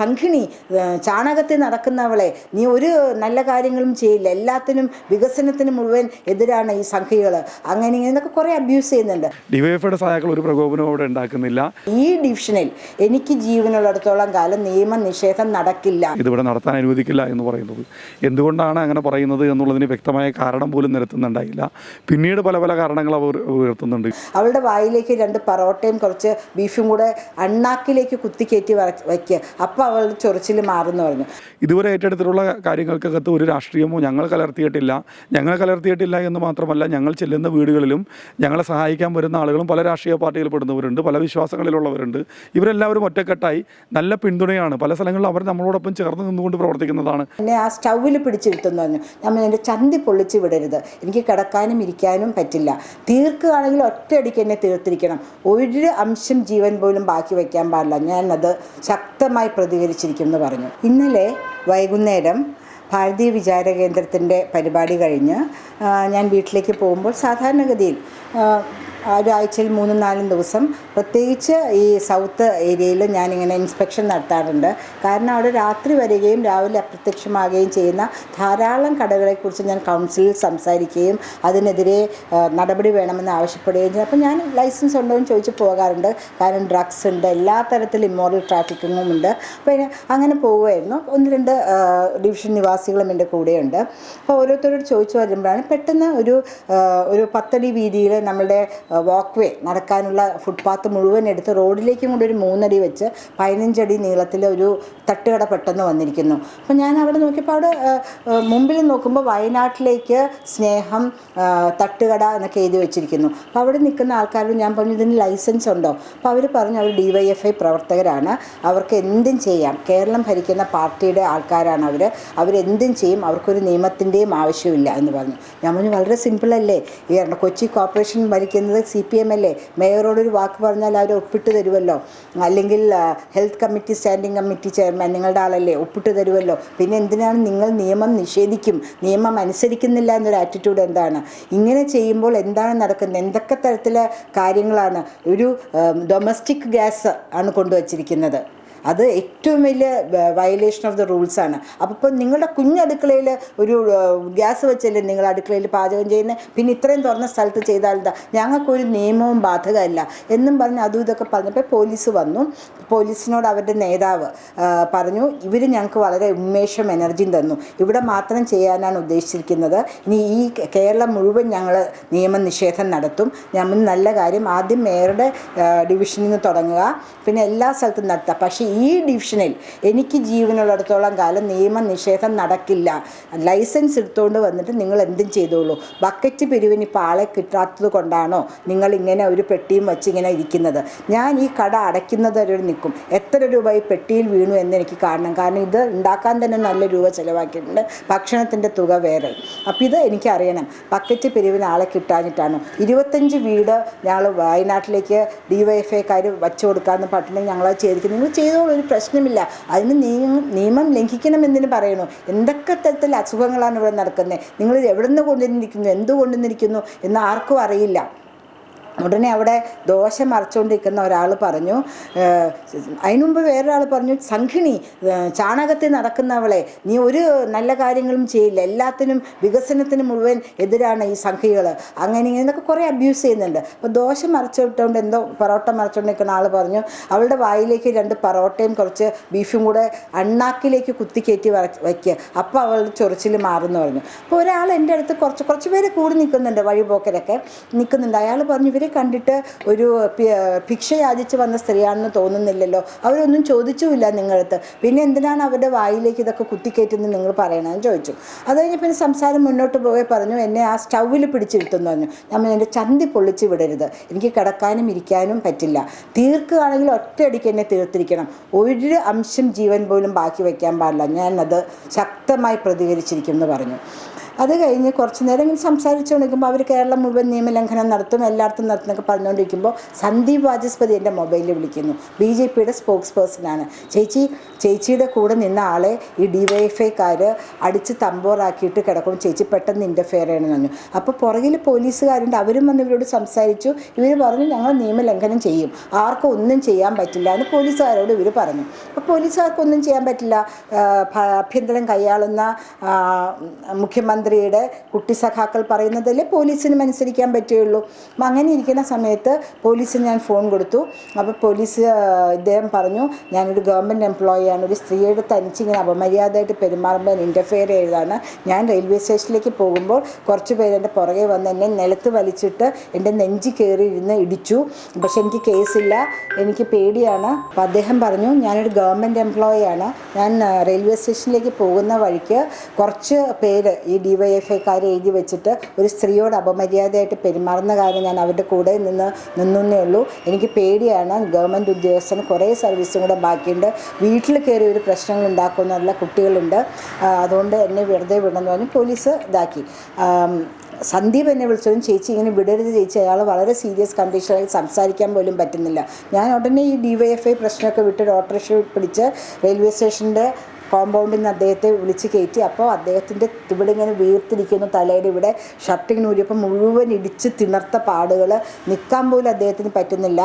ഏഹ് ചാണകത്തിൽ നടക്കുന്നവളെ നീ ഒരു നല്ല കാര്യങ്ങളും ചെയ്യില്ല. എല്ലാത്തിനും വികസനത്തിന് മുഴുവൻ എതിരാണ് ഈ സംഖ്യകൾ അങ്ങനെ ഇങ്ങനെയൊക്കെ കുറേ അബ്യൂസ് ചെയ്യുന്നുണ്ട്. ഡിവൈഎഫ്ഐയുടെ സഹാക്കൾ ഒരു പ്രകോപനവും അവിടെ ഉണ്ടാക്കുന്നില്ല. ഈ ഡിവിഷനിൽ എനിക്ക് ജീവനുള്ളിടത്തോളം കാലം നിയമ നിഷേധം നടക്കില്ല. ഇതിവിടെ നടത്താൻ അനുവദിക്കില്ല എന്ന് പറയുന്നത്. എന്തുകൊണ്ടാണ് അങ്ങനെ പറയുന്നത് എന്നുള്ളതിന് വ്യക്തമായ കാരണം പോലും നിരത്തുന്നുണ്ടായില്ല. പിന്നീട് പല പല കാരണങ്ങൾ അവർ ഉയർത്തുന്നുണ്ട്. അവളുടെ വായിലേക്ക് രണ്ട് പറോട്ടയും കുറച്ച് ബീഫും കൂടെ അണ്ണാക്കിലേക്ക് കുത്തിക്കയറ്റി വയ്ക്കുക അപ്പോൾ അവളുടെ ചൊറിച്ചിൽ മാറുമെന്ന് പറഞ്ഞു. ഇതുവരെ ഏറ്റെടുത്തിട്ടുള്ള കാര്യങ്ങൾക്കകത്ത് ഒരു രാഷ്ട്രീയമോ ഞങ്ങൾ കലർത്തിയിട്ടില്ല. ഞങ്ങൾ കലർത്തിയിട്ടില്ല എന്ന് മാത്രമല്ല ഞങ്ങൾ ചെല്ലുന്ന വീടുകളിലും ഞങ്ങളെ സഹായിക്കാൻ വരുന്ന ആളുകളും പല രാഷ്ട്രീയ പാർട്ടിയിൽ പെടുന്നവരുണ്ട് പല വിശ്വാസങ്ങളിലുള്ളവരുണ്ട്. ഇവരെല്ലാവരും ഒറ്റക്കെട്ടായി നല്ല പിന്തുണയാണ്. പല സ്ഥലങ്ങളിലും അവർ നമ്മളോടൊപ്പം ചേർന്ന് നിന്നുകൊണ്ട് പ്രവർത്തിക്കുന്നതാണ്. എന്നെ ആ സ്റ്റൗവിൽ പിടിച്ചിരുത്തുന്നു പറഞ്ഞു. നമ്മൾ എന്റെ ചന്തി പൊള്ളിച്ച് വിടരുത്. എനിക്ക് കിടക്കാനും ഇരിക്കാനും പറ്റില്ല. തീർക്കുകയാണെങ്കിൽ ഒറ്റയടിക്ക് എന്നെ തീർത്തിരിക്കണം. ഒരു അംശം ജീവൻ പോലും ബാക്കി വയ്ക്കാൻ പാടില്ല. ഞാനത് ശക്തമായി പ്രതികരിച്ചിരിക്കും എന്ന് പറഞ്ഞു. ഇന്നലെ വൈകുന്നേരം ഭാരതീയ വിചാര കേന്ദ്രത്തിന്റെ പരിപാടി കഴിഞ്ഞ് ഞാൻ വീട്ടിലേക്ക് പോകുമ്പോൾ സാധാരണഗതിയിൽ ഒരാഴ്ചയിൽ മൂന്നും നാലും ദിവസം പ്രത്യേകിച്ച് ഈ സൗത്ത് ഏരിയയിൽ ഞാനിങ്ങനെ ഇൻസ്പെക്ഷൻ നടത്താറുണ്ട്. കാരണം അവിടെ രാത്രി വരികയും രാവിലെ അപ്രത്യക്ഷമാകുകയും ചെയ്യുന്ന ധാരാളം കടകളെക്കുറിച്ച് ഞാൻ കൗൺസിലിൽ സംസാരിക്കുകയും അതിനെതിരെ നടപടി വേണമെന്ന് ആവശ്യപ്പെടുകയും ചെയ്യും അപ്പോൾ ഞാൻ ലൈസൻസ് ഉണ്ടോ എന്ന് ചോദിച്ച് പോകാറുണ്ട്. കാരണം ഡ്രഗ്സ് ഉണ്ട് എല്ലാ തരത്തിലും ഇമോറൽ ട്രാഫിക്കിങ്ങും ഉണ്ട്. അപ്പോൾ അങ്ങനെ പോവുമായിരുന്നു ഒന്ന് രണ്ട് ഡിവിഷൻ നിവാസികളും എന്റെ കൂടെയുണ്ട്. അപ്പോൾ ഓരോരുത്തരോട് ചോദിച്ചു വരുമ്പോഴാണ് പെട്ടെന്ന് ഒരു ഒരു പത്തടി വീതിയിൽ നമ്മളുടെ വാക്ക് വേ നടക്കാനുള്ള ഫുട്പാത്ത് മുഴുവൻ എടുത്ത് റോഡിലേക്കും കൂടി ഒരു മൂന്നടി വെച്ച് പതിനഞ്ചടി നീളത്തിൽ ഒരു തട്ടുകട പെട്ടെന്ന് വന്നിരിക്കുന്നു. അപ്പോൾ ഞാൻ അവിടെ നോക്കിയപ്പോൾ അവിടെ മുമ്പിൽ നോക്കുമ്പോൾ വയനാട്ടിലേക്ക് സ്നേഹം തട്ടുകട എന്നൊക്കെ എഴുതി വെച്ചിരിക്കുന്നു. അപ്പോൾ അവിടെ നിൽക്കുന്ന ആൾക്കാരോട് ഞാൻ പറഞ്ഞു ഇതിന് ലൈസൻസ് ഉണ്ടോ? അപ്പോൾ അവർ പറഞ്ഞു അവർ ഡി വൈ എഫ് ഐ പ്രവർത്തകരാണ്. അവർക്ക് എന്തും ചെയ്യാം. കേരളം ഭരിക്കുന്ന പാർട്ടിയുടെ ആൾക്കാരാണ് അവർ. അവരെന്തും ചെയ്യും. അവർക്കൊരു നിയമത്തിന്റെയും ആവശ്യമില്ല എന്ന് പറഞ്ഞു. ഞാൻ പറഞ്ഞു വളരെ സിമ്പിളല്ലേ ഈ കൊച്ചി കോർപ്പറേഷൻ ഭരിക്കുന്നത് സി പി എം അല്ലേ? മേയറോടൊരു വാക്ക് പറഞ്ഞാൽ അവർ ഒപ്പിട്ട് തരുമല്ലോ അല്ലെങ്കിൽ health committee standing committee chairman നിങ്ങളുടെ ആളല്ലേ ഒപ്പിട്ട് തരുമല്ലോ പിന്നെ എന്തിനാണ് നിങ്ങൾ നിയമം നിഷേധിക്കും? നിയമം അനുസരിക്കുന്നില്ല എന്നൊരു ആറ്റിറ്റ്യൂഡ് എന്താണ്? ഇങ്ങനെ ചെയ്യുമ്പോൾ എന്താണ് നടക്കുന്നത്? എന്തൊക്കെ തരത്തിലെ കാര്യങ്ങളാണ്? ഒരു ഡൊമസ്റ്റിക് ഗ്യാസ് ആണ് കൊണ്ടുവച്ചിരിക്കുന്നത്. അത് ഏറ്റവും വലിയ വയലേഷൻ ഓഫ് ദ റൂൾസ് ആണ്. അപ്പോൾ ഇപ്പം നിങ്ങളുടെ കുഞ്ഞടുക്കളയിൽ ഒരു ഗ്യാസ് വെച്ചല്ലേ നിങ്ങൾ അടുക്കളയിൽ പാചകം ചെയ്യുന്നത് പിന്നെ ഇത്രയും തുറന്ന സ്ഥലത്ത് ചെയ്താൽ എന്താ? ഞങ്ങൾക്കൊരു നിയമവും ബാധകമല്ല. എന്നും പറഞ്ഞ് അതും ഇതൊക്കെ പറഞ്ഞപ്പോൾ പോലീസ് വന്നു. പോലീസിനോട് അവരുടെ നേതാവ് പറഞ്ഞു ഇവർ ഞങ്ങൾക്ക് വളരെ ഉന്മേഷം എനർജിയും തന്നു. ഇവിടെ മാത്രം ചെയ്യാനാണ് ഉദ്ദേശിച്ചിരിക്കുന്നത്. ഇനി ഈ കേരളം മുഴുവൻ ഞങ്ങൾ നിയമനിഷേധം നടത്തും. നമ്മൾ നല്ല കാര്യം. ആദ്യം മേയറുടെ ഡിവിഷനിൽ നിന്ന് തുടങ്ങുക. പിന്നെ എല്ലാ സ്ഥലത്തും നടത്തുക പക്ഷേ ഈ ഡിവിഷനിൽ എനിക്ക് ജീവനുള്ളിടത്തോളം കാലം നിയമനിഷേധം നടക്കില്ല. ലൈസൻസ് എടുത്തുകൊണ്ട് വന്നിട്ട് നിങ്ങൾ എന്തും ചെയ്തോളൂ. ബക്കറ്റ് പിരിവിന് ഇപ്പോൾ ആളെ കിട്ടാത്തത് കൊണ്ടാണോ നിങ്ങൾ ഇങ്ങനെ ഒരു പെട്ടിയും വെച്ച് ഇങ്ങനെ ഇരിക്കുന്നത്? ഞാൻ ഈ കട അടയ്ക്കുന്നത് വരെ നിൽക്കും. എത്ര രൂപ ഈ പെട്ടിയിൽ വീണു എന്ന് എനിക്ക് കാണണം. കാരണം ഇത് ഉണ്ടാക്കാൻ തന്നെ നല്ല രൂപ ചിലവാക്കിയിട്ടുണ്ട്. ഭക്ഷണത്തിന്റെ തുക വേറെ. അപ്പോൾ ഇത് എനിക്കറിയണം ബക്കറ്റ് പിരിവിന് ആളെ കിട്ടാഞ്ഞിട്ടാണ്? ഇരുപത്തഞ്ച് വീട് ഞങ്ങൾ വയനാട്ടിലേക്ക് ഡി വൈ എഫ് ഐക്കാർ വച്ചു കൊടുക്കാമെന്ന് പറഞ്ഞിട്ടുണ്ടെങ്കിൽ ഞങ്ങളത് ചെയ്തിരിക്കുന്നത്. നിങ്ങൾ ചെയ്തോളൂ ഒരു പ്രശ്നമില്ല. അതിന് നിയമം നിയമം ലംഘിക്കണമെന്നതിന് പറയണു എന്തൊക്കെ തരത്തിൽ അസുഖങ്ങളാണ് ഇവിടെ നടക്കുന്നത്? നിങ്ങൾ എവിടെ നിന്ന് കൊണ്ടുവന്നിരിക്കുന്നു? എന്ത് കൊണ്ടുവന്നിരിക്കുന്നു എന്ന് ആർക്കും അറിയില്ല. ഉടനെ അവിടെ ദോശ മറച്ചുകൊണ്ടിരിക്കുന്ന ഒരാൾ പറഞ്ഞു അതിനുമുമ്പ് അതിനു മുമ്പ് വേറൊരാൾ പറഞ്ഞു സംഘിണി ചാണകത്തിൽ നടക്കുന്നവളെ നീ ഒരു നല്ല കാര്യങ്ങളും ചെയ്യില്ല. എല്ലാത്തിനും വികസനത്തിന് മുഴുവൻ എതിരാണ് ഈ സംഘികൾ അങ്ങനെ ഇങ്ങനെയൊക്കെ കുറേ അബ്യൂസ് ചെയ്യുന്നുണ്ട്. അപ്പോൾ ദോശ മറച്ചിട്ടുകൊണ്ട് എന്തോ പൊറോട്ട മറച്ചുകൊണ്ട് നിൽക്കുന്ന ആൾ പറഞ്ഞു അവളുടെ വായിലേക്ക് രണ്ട് പൊറോട്ടയും കുറച്ച് ബീഫും കൂടെ അണ്ണാക്കിലേക്ക് കുത്തിക്കയറ്റി വയ്ക്കുക അപ്പോൾ അവളുടെ ചൊറിച്ചിൽ മാറുമെന്ന് പറഞ്ഞു. അപ്പോൾ ഒരാൾ എന്റെ അടുത്ത് കുറച്ച് കുറച്ച് പേര് കൂടി നിൽക്കുന്നുണ്ട് വഴിപോക്കരൊക്കെ നിൽക്കുന്നുണ്ട് അയാൾ പറഞ്ഞു ഇവരെ കണ്ടിട്ട് ഒരു ഭിക്ഷ യാചിച്ച് വന്ന സ്ത്രീയാണെന്ന് തോന്നുന്നില്ലല്ലോ. അവരൊന്നും ചോദിച്ചുമില്ല നിങ്ങളടുത്ത്. പിന്നെ എന്തിനാണ് അവരുടെ വായിലേക്ക് ഇതൊക്കെ കുത്തിക്കയറ്റുന്നത് നിങ്ങൾ പറയണമെന്ന് ചോദിച്ചു. അത് കഴിഞ്ഞ് പിന്നെ സംസാരം മുന്നോട്ട് പോയി പറഞ്ഞു എന്നെ ആ സ്റ്റൗവിൽ പിടിച്ചിരുത്തുന്നു പറഞ്ഞു നമ്മൾ എന്റെ ചന്തി പൊള്ളിച്ച് വിടരുത്. എനിക്ക് കിടക്കാനും ഇരിക്കാനും പറ്റില്ല. തീർക്കുകയാണെങ്കിൽ ഒറ്റയടിക്ക് എന്നെ തീർത്തിരിക്കണം. ഒരു അംശം ജീവൻ പോലും ബാക്കി വയ്ക്കാൻ പാടില്ല. ഞാനത് ശക്തമായി പ്രതികരിച്ചിരിക്കും എന്ന് പറഞ്ഞു. അത് കഴിഞ്ഞ് കുറച്ച് നേരം ഇങ്ങനെ സംസാരിച്ചുകൊണ്ടിരിക്കുമ്പോൾ അവർ കേരളം മുഴുവൻ നിയമലംഘനം നടത്തും എല്ലായിടത്തും നടത്തുന്നൊക്കെ പറഞ്ഞുകൊണ്ടിരിക്കുമ്പോൾ സന്ദീപ് വാചസ്പതി എന്റെ മൊബൈലിൽ വിളിക്കുന്നു. ബി ജെ പിയുടെ സ്പോക്സ് പേഴ്സണാണ് ചേച്ചി ചേച്ചിയുടെ കൂടെ നിന്ന ആളെ ഈ ഡി വൈ അടിച്ച് തമ്പോറാക്കിയിട്ട് കിടക്കും. ചേച്ചി പെട്ടെന്ന് ഇന്റർഫെയർ ചെയ്യണമെന്ന് പറഞ്ഞു. അപ്പോൾ പുറകിൽ പോലീസുകാരുണ്ട്. അവരും വന്ന് ഇവരോട് സംസാരിച്ചു. ഇവർ പറഞ്ഞു ഞങ്ങൾ നിയമലംഘനം ചെയ്യും. ആർക്കും ഒന്നും ചെയ്യാൻ പറ്റില്ല എന്ന് പോലീസുകാരോട് ഇവർ പറഞ്ഞു. അപ്പോൾ പോലീസുകാർക്കൊന്നും ചെയ്യാൻ പറ്റില്ല. ആഭ്യന്തരം കൈയാളുന്ന ആ, മുഖ്യമന്ത്രിയുടെ കുട്ടി സഖാക്കൾ പറയുന്നതല്ലേ പോലീസിനും അനുസരിക്കാൻ പറ്റുകയുള്ളൂ. അപ്പം അങ്ങനെ ഇരിക്കുന്ന സമയത്ത് പോലീസിന് ഞാൻ ഫോൺ കൊടുത്തു. അപ്പോൾ പോലീസ് ഇദ്ദേഹം പറഞ്ഞു ഞാനൊരു ഗവൺമെന്റ് എംപ്ലോയിയാണ്. ഒരു സ്ത്രീയുടെ തനിച്ചിങ്ങനെ അപമര്യാദയായിട്ട് പെരുമാറുമ്പോൾ ഇന്റർഫെയർ ചെയ്തതാണ്. ഞാൻ റെയിൽവേ സ്റ്റേഷനിലേക്ക് പോകുമ്പോൾ കുറച്ച് പേര് എന്റെ പുറകെ വന്ന് എന്നെ നിലത്ത് വലിച്ചിട്ട് എന്റെ നെഞ്ചി കയറി ഇരുന്ന് ഇടിച്ചു. പക്ഷെ എനിക്ക് കേസില്ല എനിക്ക് പേടിയാണ്. അപ്പോൾ അദ്ദേഹം പറഞ്ഞു ഞാനൊരു ഗവൺമെന്റ് എംപ്ലോയി ആണ് ഞാൻ റെയിൽവേ സ്റ്റേഷനിലേക്ക് പോകുന്ന വഴിക്ക് കുറച്ച് പേര് ഈ ഡി വൈ എഫ് ഐക്കാരെ എഴുതി വെച്ചിട്ട് ഒരു സ്ത്രീയോട് അപമര്യാദയായിട്ട് പെരുമാറുന്ന കാര്യം ഞാൻ അവരുടെ കൂടെ നിന്ന് നിന്നേ ഉള്ളൂ. എനിക്ക് പേടിയാണ്. ഗവൺമെന്റ് ഉദ്യോഗസ്ഥന് കുറേ സർവീസും കൂടെ ബാക്കിയുണ്ട്. വീട്ടിൽ കയറി ഒരു പ്രശ്നങ്ങൾ ഉണ്ടാക്കുന്നുള്ള കുട്ടികളുണ്ട്. അതുകൊണ്ട് എന്നെ വെറുതെ വിടണമെന്ന് പറഞ്ഞ് പോലീസ് ഇതാക്കി. സന്ദീപ് എന്നെ വിളിച്ചതും ചേച്ചി ഇങ്ങനെ വിടരുത് ചേച്ചി. അയാൾ വളരെ സീരിയസ് കണ്ടീഷനിൽ സംസാരിക്കാൻ പോലും പറ്റുന്നില്ല. ഞാൻ ഉടനെ ഈ ഡി വൈ എഫ് ഐ പ്രശ്നമൊക്കെ വിട്ട് ഓട്ടോറിക്ഷ പിടിച്ച് റെയിൽവേ സ്റ്റേഷന്റെ കോമ്പൗണ്ടിൽ നിന്ന് അദ്ദേഹത്തെ വിളിച്ച് കയറ്റി. അപ്പോൾ അദ്ദേഹത്തിന്റെ ഇവിടെ ഇങ്ങനെ വീർത്തിരിക്കുന്നു തലയുടെ ഇവിടെ ഷർട്ട് ഇങ്ങനെ ഊരിയപ്പോൾ മുഴുവൻ ഇടിച്ച് തിണർത്ത പാടുകൾ നിൽക്കാൻ പോലും അദ്ദേഹത്തിന് പറ്റുന്നില്ല.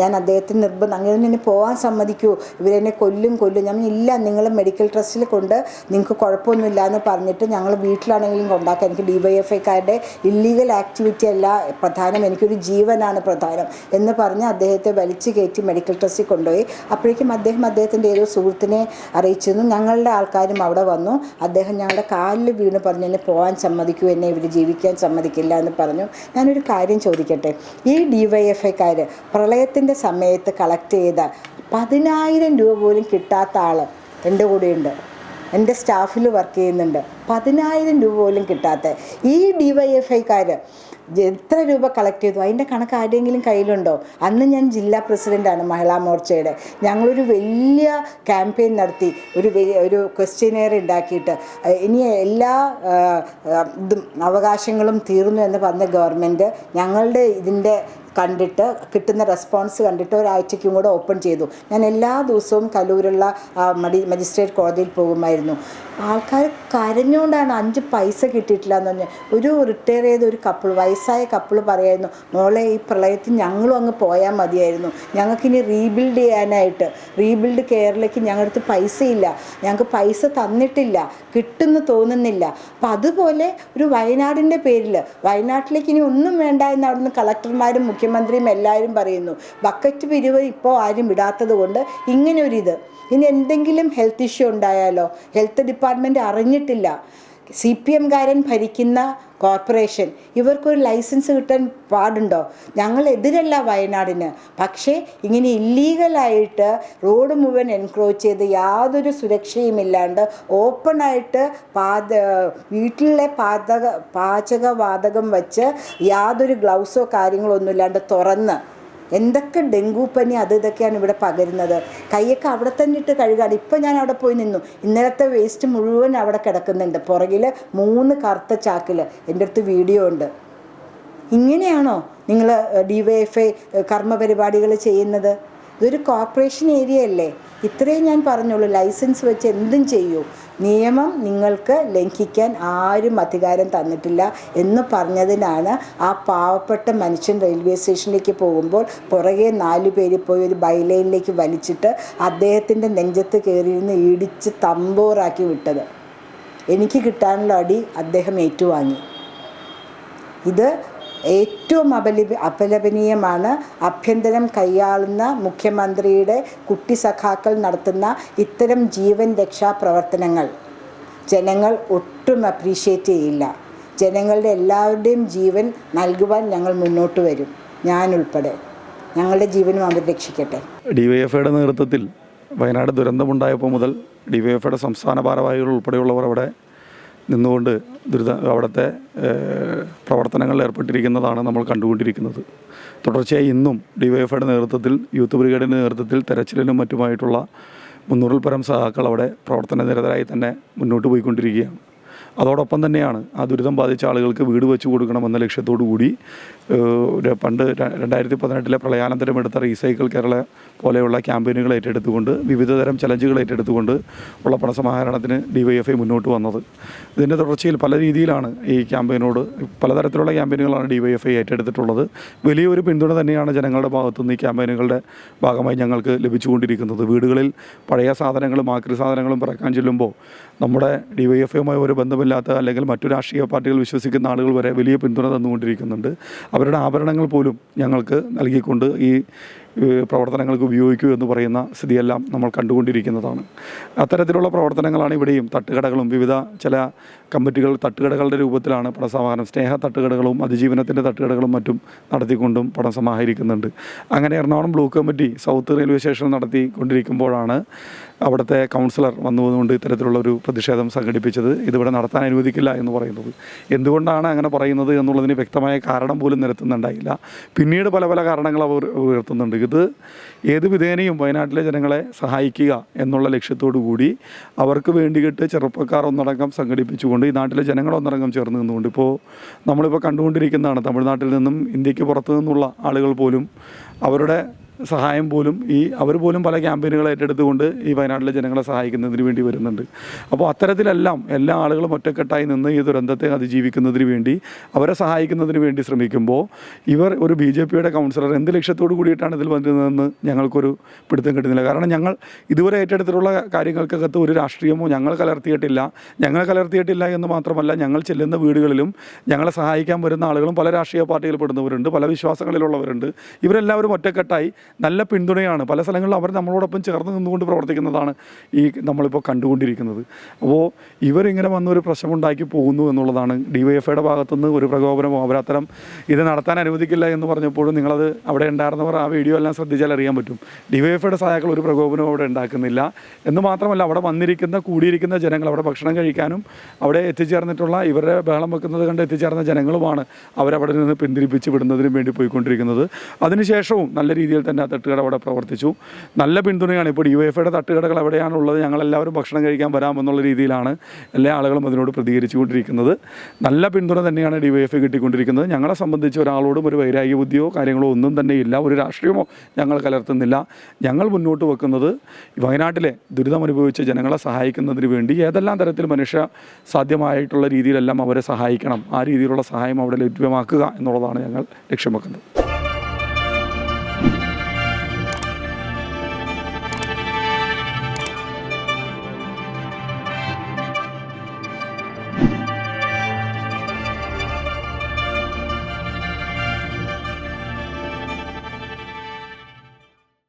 ഞാൻ അദ്ദേഹത്തിന് നിർബന്ധം അങ്ങനെ എന്നെ പോകാൻ സമ്മതിക്കൂ. ഇവരെന്നെ കൊല്ലും കൊല്ലും. ഞാൻ ഇല്ല നിങ്ങൾ മെഡിക്കൽ ട്രസ്റ്റിൽ കൊണ്ട് നിങ്ങൾക്ക് കുഴപ്പമൊന്നുമില്ല എന്ന് പറഞ്ഞിട്ട് ഞങ്ങൾ വീട്ടിലാണെങ്കിലും കൊണ്ടാക്കാം. എനിക്ക് ഡി വൈ എഫ് ഐക്കാരുടെ ഇല്ലീഗൽ ആക്ടിവിറ്റി അല്ല പ്രധാനം. എനിക്കൊരു ജീവനാണ് പ്രധാനം എന്ന് പറഞ്ഞ് അദ്ദേഹത്തെ വലിച്ചു കയറ്റി മെഡിക്കൽ ട്രസ്റ്റിൽ കൊണ്ടുപോയി. അപ്പോഴേക്കും അദ്ദേഹം അദ്ദേഹത്തിന്റെ ഏതോ സുഹൃത്തിനെ അറിയിച്ചിരുന്നു. ഞങ്ങളുടെ ആൾക്കാരും അവിടെ വന്നു. അദ്ദേഹം ഞങ്ങളുടെ കാലിൽ വീണ് പറഞ്ഞു എന്നെ പോകാൻ സമ്മതിക്കൂ എന്നെ ഇവർ ജീവിക്കാൻ സമ്മതിക്കില്ല എന്ന് പറഞ്ഞു. ഞാനൊരു കാര്യം ചോദിക്കട്ടെ? ഈ ഡി വൈ എഫ് ഐക്കാർ പ്രളയത്തിന്റെ സമയത്ത് കളക്ട് ചെയ്ത പതിനായിരം രൂപ പോലും കിട്ടാത്ത ആൾ എന്റെ കൂടെയുണ്ട്. എന്റെ സ്റ്റാഫിൽ വർക്ക് ചെയ്യുന്നുണ്ട്. പതിനായിരം രൂപ പോലും കിട്ടാത്ത ഈ ഡി വൈ എഫ് ഐക്കാർ എത്ര രൂപ കളക്ട് ചെയ്തു? അതിന്റെ കണക്ക് ആരുടെയെങ്കിലും കയ്യിലുണ്ടോ? അന്ന് ഞാൻ ജില്ലാ പ്രസിഡന്റാണ് മഹിളാ മോർച്ചയുടെ. ഞങ്ങളൊരു വലിയ ക്യാമ്പയിൻ നടത്തി. ഒരു ഒരു ക്വസ്റ്റ്യനെയർ ഉണ്ടാക്കിയിട്ട്. ഇനി എല്ലാ ഇതും അവകാശങ്ങളും തീർന്നു എന്ന് പറഞ്ഞ ഗവൺമെന്റ് ഞങ്ങളുടെ ഇതിന്റെ കണ്ടിട്ട് കിട്ടുന്ന റെസ്പോൺസ് കണ്ടിട്ട് ഒരാഴ്ചയ്ക്കും കൂടെ ഓപ്പൺ ചെയ്തു. ഞാൻ എല്ലാ ദിവസവും കലൂരുള്ള മജിസ്ട്രേറ്റ് കോടതിയിൽ പോകുമായിരുന്നു. ആൾക്കാർ കരഞ്ഞുകൊണ്ടാണ് അഞ്ച് പൈസ കിട്ടിയിട്ടില്ല എന്ന് പറഞ്ഞാൽ ഒരു റിട്ടയർ ചെയ്ത ഒരു കപ്പിൾ വയസ്സായ കപ്പിൾ പറയായിരുന്നു മോളെ ഈ പ്രളയത്തിൽ ഞങ്ങളും അങ്ങ് പോയാൽ മതിയായിരുന്നു. ഞങ്ങൾക്കിനി റീബിൽഡ് ചെയ്യാനായിട്ട്. റീബിൽഡ് കെയറിലേക്ക് ഞങ്ങളുടെ പൈസയില്ല. ഞങ്ങൾക്ക് പൈസ തന്നിട്ടില്ല. കിട്ടുമെന്ന് തോന്നുന്നില്ല. അപ്പം അതുപോലെ ഒരു വയനാടിന്റെ പേരിൽ വയനാട്ടിലേക്ക് ഇനി ഒന്നും വേണ്ട എന്ന് അവിടുന്ന് കളക്ടർമാരും മുഖ്യമന്ത്രിയും എല്ലാവരും പറയുന്നു. ബക്കറ്റ് പിരിവ് ഇപ്പോൾ ആരും വിടാത്തത് കൊണ്ട് ഇങ്ങനെ ഒരു ഇനി എന്തെങ്കിലും ഹെൽത്ത് ഇഷ്യൂ ഉണ്ടായാലോ? ഹെൽത്ത് ഡിപ്പാർട്ട്മെന്റ് അറിഞ്ഞിട്ടില്ല. സി പി എംകാരൻ ഭരിക്കുന്ന കോർപ്പറേഷൻ ഇവർക്കൊരു ലൈസൻസ് കിട്ടാൻ പാടുണ്ടോ? ഞങ്ങൾ എതിരല്ല വയനാടിന്. പക്ഷേ ഇങ്ങനെ ഇല്ലീഗലായിട്ട് റോഡ് മുഴുവൻ എൻക്രോച്ച് ചെയ്ത് യാതൊരു സുരക്ഷയും ഇല്ലാണ്ട് ഓപ്പണായിട്ട് പാത വീട്ടിലെ പാചക പാചകവാതകം വച്ച് യാതൊരു ഗ്ലൗസോ കാര്യങ്ങളോ ഒന്നും ഇല്ലാണ്ട് തുറന്ന് എന്തൊക്കെ ഡെങ്കുപ്പനി പനി അത് ഇതൊക്കെയാണ് ഇവിടെ പകരുന്നത്. കൈയൊക്കെ അവിടെ തന്നെ ഇട്ട് കഴുകാണ്. ഇപ്പം ഞാൻ അവിടെ പോയി നിന്നു. ഇന്നലത്തെ വേസ്റ്റ് മുഴുവൻ അവിടെ കിടക്കുന്നുണ്ട്. പുറകിൽ മൂന്ന് കറുത്ത ചാക്കിൽ എന്റെ അടുത്ത് വീഡിയോ ഉണ്ട്. ഇങ്ങനെയാണോ നിങ്ങൾ ഡി വൈ എഫ് ഐ കർമ്മപരിപാടികൾ ചെയ്യുന്നത്? ഇതൊരു കോർപ്പറേഷൻ ഏരിയ അല്ലേ? ഇത്രയും ഞാൻ പറഞ്ഞുള്ളൂ. ലൈസൻസ് വെച്ച് എന്തും ചെയ്യൂ. നിയമം നിങ്ങൾക്ക് ലംഘിക്കാൻ ആരും അധികാരം തന്നിട്ടില്ല എന്ന് പറഞ്ഞതിനാണ് ആ പാവപ്പെട്ട മനുഷ്യൻ റെയിൽവേ സ്റ്റേഷനിലേക്ക് പോകുമ്പോൾ പുറകെ നാലു പേര് പോയി ഒരു ബൈലൈനിലേക്ക് വലിച്ചിട്ട് അദ്ദേഹത്തിന്റെ നെഞ്ചത്ത് കയറിയിരുന്ന് ഇടിച്ച് തമ്പോറാക്കി വിട്ടത്. എനിക്ക് കിട്ടാനുള്ള അടി അദ്ദേഹം ഏറ്റുവാങ്ങി. ഇത് ഏറ്റവും അപലപ അപലപനീയമാണ് ആഭ്യന്തരം കൈയാളുന്ന മുഖ്യമന്ത്രിയുടെ കുട്ടി സഖാക്കൾ നടത്തുന്ന ഇത്തരം ജീവൻ രക്ഷാ പ്രവർത്തനങ്ങൾ. ജനങ്ങൾ ഒട്ടും അപ്രീഷിയേറ്റ് ചെയ്യില്ല. ജനങ്ങളുടെ എല്ലാവരുടെയും ജീവൻ നൽകുവാൻ ഞങ്ങൾ മുന്നോട്ട് വരും. ഞാനുൾപ്പെടെ. ഞങ്ങളുടെ ജീവനും അവർ രക്ഷിക്കട്ടെ. ഡി വൈ എഫ് ഐയുടെ നേതൃത്വത്തിൽ വയനാട് ദുരന്തമുണ്ടായപ്പോൾ മുതൽ ഡി വൈ എഫ് ഐയുടെ സംസ്ഥാന ഭാരവാഹികൾ ഉൾപ്പെടെയുള്ളവർ അവിടെ നിന്നുകൊണ്ട് ദുരിത അവിടുത്തെ പ്രവർത്തനങ്ങളിൽ ഏർപ്പെട്ടിരിക്കുന്നതാണ് നമ്മൾ കണ്ടുകൊണ്ടിരിക്കുന്നത്. തുടർച്ചയായി ഇന്നും ഡി വൈ നേതൃത്വത്തിൽ യൂത്ത് ബ്രിഗേഡിന്റെ നേതൃത്വത്തിൽ തെരച്ചിലിനും മറ്റുമായിട്ടുള്ള മുന്നൂറിൽ പരം സഹാക്കൾ അവിടെ പ്രവർത്തന നിരതരായി തന്നെ മുന്നോട്ട് പോയിക്കൊണ്ടിരിക്കുകയാണ്. അതോടൊപ്പം തന്നെയാണ് ആ ദുരിതം ബാധിച്ച ആളുകൾക്ക് വീട് വെച്ച് കൊടുക്കണമെന്ന ലക്ഷ്യത്തോടു കൂടി പണ്ട് രണ്ടായിരത്തി പതിനെട്ടിലെ പ്രളയാനന്തരം എടുത്ത റീസൈക്കിൾ കേരള പോലെയുള്ള ക്യാമ്പയിനുകൾ ഏറ്റെടുത്തുകൊണ്ട് വിവിധതരം ചലഞ്ചുകൾ ഏറ്റെടുത്തുകൊണ്ട് ഉള്ള പണസമാഹരണത്തിന് ഡിവൈഎഫ്ഐ മുന്നോട്ട് വന്നത്. ഇതിന്റെ തുടർച്ചയിൽ പല രീതിയിലാണ് ഈ ക്യാമ്പയിനോട് പലതരത്തിലുള്ള ക്യാമ്പയിനുകളാണ് ഡിവൈഎഫ്ഐ ഏറ്റെടുത്തിട്ടുള്ളത്. വലിയൊരു പിന്തുണ തന്നെയാണ് ജനങ്ങളുടെ ഭാഗത്തുനിന്ന് ഈ ക്യാമ്പയിനുകളുടെ ഭാഗമായി ഞങ്ങൾക്ക് ലഭിച്ചുകൊണ്ടിരിക്കുന്നത്. വീടുകളിൽ പഴയ സാധനങ്ങളും ആക്രി സാധനങ്ങളും പിറക്കാൻ ചെല്ലുമ്പോൾ നമ്മുടെ ഡിവൈഎഫ്ഐയുമായി ഒരു ബന്ധമില്ലാത്ത അല്ലെങ്കിൽ മറ്റു രാഷ്ട്രീയ പാർട്ടികൾ വിശ്വസിക്കുന്ന ആളുകൾ വരെ വലിയ പിന്തുണ തന്നുകൊണ്ടിരിക്കുന്നുണ്ട്. അവരുടെ ആഭരണങ്ങൾ പോലും ഞങ്ങൾക്ക് നൽകിക്കൊണ്ട് ഈ പ്രവർത്തനങ്ങൾക്ക് ഉപയോഗിക്കൂ എന്ന് പറയുന്ന സ്ഥിതിയെല്ലാം നമ്മൾ കണ്ടുകൊണ്ടിരിക്കുന്നതാണ്. അത്തരത്തിലുള്ള പ്രവർത്തനങ്ങളാണ് ഇവിടെയും തട്ടുകടകളും വിവിധ ചില കമ്മിറ്റികൾ തട്ടുകടകളുടെ രൂപത്തിലാണ് പണസമാഹരണം സ്നേഹ തട്ടുകടകളും അതിജീവനത്തിന്റെ തട്ടുകടകളും മറ്റും നടത്തിക്കൊണ്ടും പണം സമാഹരിക്കുന്നുണ്ട്. അങ്ങനെ Ernakulam block committee south railway station നടത്തിക്കൊണ്ടിരിക്കുമ്പോഴാണ് അവിടുത്തെ കൗൺസിലർ വന്നുകൊണ്ട് ഇത്തരത്തിലുള്ള ഒരു പ്രതിഷേധം സംഘടിപ്പിച്ചത്. ഇതിവിടെ നടത്താൻ അനുവദിക്കില്ല എന്ന് പറയുന്നത്. എന്തുകൊണ്ടാണ് അങ്ങനെ പറയുന്നത് എന്നുള്ളതിന് വ്യക്തമായ കാരണം പോലും നിരത്തുന്നുണ്ടായില്ല. പിന്നീട് പല പല കാരണങ്ങൾ അവർ ഉയർത്തുന്നുണ്ട്. ഇത് ഏത് വിധേനയും വയനാട്ടിലെ ജനങ്ങളെ സഹായിക്കുക എന്നുള്ള ലക്ഷ്യത്തോടു കൂടി അവർക്ക് വേണ്ടിയിട്ട് ചെറുപ്പക്കാർ ഒന്നടങ്കം സംഘടിപ്പിച്ചുകൊണ്ട് ഈ നാട്ടിലെ ജനങ്ങൾ ഒന്നടങ്കം ചേർന്ന് നിന്നുകൊണ്ട് ഇപ്പോൾ നമ്മളിപ്പോൾ കണ്ടുകൊണ്ടിരിക്കുന്നതാണ്. തമിഴ്നാട്ടിൽ നിന്നും ഇന്ത്യയ്ക്ക് പുറത്തു നിന്നുള്ള ആളുകൾ പോലും അവരുടെ സഹായം പോലും ഈ അവർ പോലും പല ക്യാമ്പയിനുകൾ ഏറ്റെടുത്തുകൊണ്ട് ഈ വയനാട്ടിലെ ജനങ്ങളെ സഹായിക്കുന്നതിന് വേണ്ടി വരുന്നുണ്ട്. അപ്പോൾ അത്തരത്തിലെല്ലാം എല്ലാ ആളുകളും ഒറ്റക്കെട്ടായി നിന്ന് ഈ ദുരന്തത്തെ അതിജീവിക്കുന്നതിന് വേണ്ടി അവരെ സഹായിക്കുന്നതിന് വേണ്ടി ശ്രമിക്കുമ്പോൾ ഇവർ ഒരു ബി ജെ പിയുടെ കൗൺസിലർ എന്ത് ലക്ഷ്യത്തോട് കൂടിയിട്ടാണ് ഇതിൽ വന്നിരുന്നതെന്ന് ഞങ്ങൾക്കൊരു പിടുത്തം കിട്ടുന്നില്ല. കാരണം ഞങ്ങൾ ഇതുവരെ ഏറ്റെടുത്തിട്ടുള്ള കാര്യങ്ങൾക്കകത്ത് ഒരു രാഷ്ട്രീയമോ ഞങ്ങൾ കലർത്തിയിട്ടില്ല. ഞങ്ങൾ കലർത്തിയിട്ടില്ല എന്ന് മാത്രമല്ല ഞങ്ങൾ ചെല്ലുന്ന വീടുകളിലും ഞങ്ങളെ സഹായിക്കാൻ വരുന്ന ആളുകളും പല രാഷ്ട്രീയ പാർട്ടികളിൽ പെടുന്നവരുണ്ട് പല വിശ്വാസങ്ങളിലുള്ളവരുണ്ട്. ഇവരെല്ലാവരും ഒറ്റക്കെട്ടായി നല്ല പിന്തുണയാണ്. പല സ്ഥലങ്ങളിലും അവർ നമ്മളോടൊപ്പം ചേർന്ന് നിന്നുകൊണ്ട് പ്രവർത്തിക്കുന്നതാണ് ഈ നമ്മളിപ്പോൾ കണ്ടുകൊണ്ടിരിക്കുന്നത്. അപ്പോൾ ഇവരിങ്ങനെ വന്നൊരു പ്രശ്നമുണ്ടാക്കി പോകുന്നു എന്നുള്ളതാണ് ഡി വൈ എഫ് ഐയുടെ ഭാഗത്തുനിന്ന് ഒരു പ്രകോപനമോ അവരത്തരം ഇത് നടത്താൻ അനുവദിക്കില്ല എന്ന് പറഞ്ഞപ്പോഴും നിങ്ങളത് അവിടെ ഉണ്ടായിരുന്നവർ ആ വീഡിയോ എല്ലാം ശ്രദ്ധിച്ചാൽ അറിയാൻ പറ്റും. ഡി വൈ എഫ് ഐയുടെ സഹാക്കൾ ഒരു പ്രകോപനവും അവിടെ ഉണ്ടാക്കുന്നില്ല. എന്ന് മാത്രമല്ല അവിടെ വന്നിരിക്കുന്ന കൂടിയിരിക്കുന്ന ജനങ്ങൾ അവിടെ ഭക്ഷണം കഴിക്കാനും അവിടെ എത്തിച്ചേർന്നിട്ടുള്ള ഇവരുടെ ബഹളം വെക്കുന്നത് കണ്ട് എത്തിച്ചേർന്ന ജനങ്ങളുമാണ് അവരവിടെ നിന്ന് പിന്തിരിപ്പിച്ച് വിടുന്നതിനും വേണ്ടി പോയിക്കൊണ്ടിരിക്കുന്നത്. അതിനുശേഷവും നല്ല രീതിയിൽ തന്നെ ആ തട്ടുകട അവിടെ പ്രവർത്തിച്ചു. നല്ല പിന്തുണയാണ് ഇപ്പോൾ വൈ എഫ് ഐയുടെ തട്ടുകടകൾ എവിടെയാണുള്ളത് ഞങ്ങളെല്ലാവരും ഭക്ഷണം കഴിക്കാൻ വരാമെന്നുള്ള രീതിയിലാണ് എല്ലാ ആളുകളും അതിനോട് പ്രതികരിച്ചുകൊണ്ടിരിക്കുന്നത്. നല്ല പിന്തുണ തന്നെയാണ് ഡി വൈ എഫ് കിട്ടിക്കൊണ്ടിരിക്കുന്നത്. ഞങ്ങളെ സംബന്ധിച്ച് ഒരാളോടും ഒരു വൈരാഗ്യ ബുദ്ധിയോ കാര്യങ്ങളോ ഒന്നും തന്നെ ഇല്ല. ഒരു രാഷ്ട്രീയമോ ഞങ്ങൾ കലർത്തുന്നില്ല. ഞങ്ങൾ മുന്നോട്ട് വെക്കുന്നത് വയനാട്ടിലെ ദുരിതമനുഭവിച്ച ജനങ്ങളെ സഹായിക്കുന്നതിന് വേണ്ടി ഏതെല്ലാം തരത്തിൽ മനുഷ്യ സാധ്യമായിട്ടുള്ള രീതിയിലെല്ലാം അവരെ സഹായിക്കണം ആ രീതിയിലുള്ള സഹായം അവിടെ ലഭ്യമാക്കുക എന്നുള്ളതാണ് ഞങ്ങൾ ലക്ഷ്യം വെക്കുന്നത്.